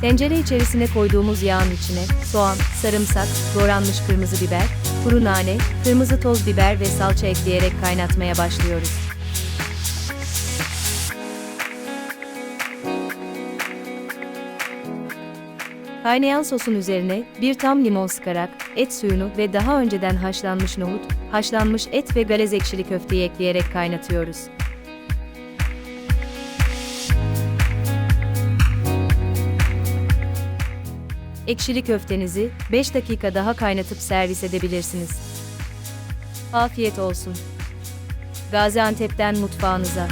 Tencere içerisine koyduğumuz yağın içine soğan, sarımsak, doğranmış kırmızı biber, kuru nane, kırmızı toz biber ve salça ekleyerek kaynatmaya başlıyoruz. Kaynayan sosun üzerine bir tam limon sıkarak et suyunu ve daha önceden haşlanmış nohut, haşlanmış et ve galez ekşili köfteyi ekleyerek kaynatıyoruz. Ekşili köftenizi 5 dakika daha kaynatıp servis edebilirsiniz. Afiyet olsun. Gaziantep'ten mutfağınıza.